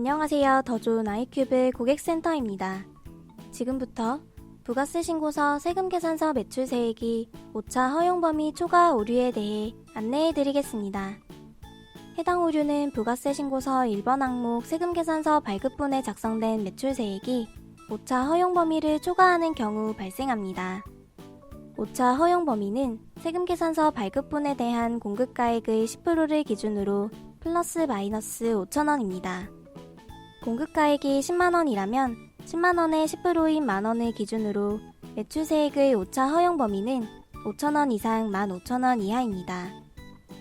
안녕하세요. 더 좋은 아이큐브 고객센터입니다. 지금부터 부가세 신고서 세금 계산서 매출 세액이 5차 허용 범위 초과 오류에 대해 안내해 드리겠습니다. 해당 오류는 부가세 신고서 1번 항목 세금 계산서 발급분에 작성된 매출 세액이 5차 허용 범위를 초과하는 경우 발생합니다. 5차 허용 범위는 세금 계산서 발급분에 대한 공급 가액의 10%를 기준으로 플러스 마이너스 5천원입니다. 공급가액이 10만원이라면 10만원의 10%인 만원을 기준으로 매출세액의 5차 허용 범위는 5천원 이상 15,000원 이하입니다.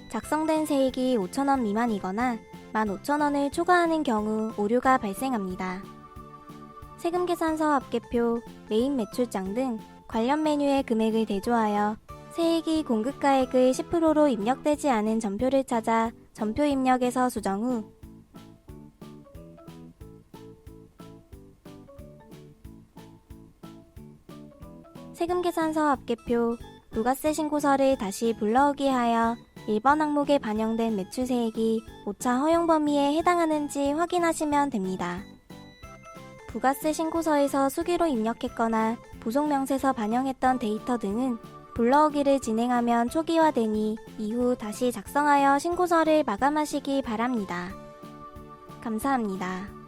작성된 세액이 5천원 미만이거나 15,000원을 초과하는 경우 오류가 발생합니다. 세금계산서 합계표, 메인 매출장 등 관련 메뉴의 금액을 대조하여 세액이 공급가액의 10%로 입력되지 않은 전표를 찾아 전표 입력에서 수정 후 세금계산서 합계표, 부가세 신고서를 다시 불러오게 하여 1번 항목에 반영된 매출세액이 5차 허용 범위에 해당하는지 확인하시면 됩니다. 부가세 신고서에서 수기로 입력했거나 부속명세서 반영했던 데이터 등은 불러오기를 진행하면 초기화되니 이후 다시 작성하여 신고서를 마감하시기 바랍니다. 감사합니다.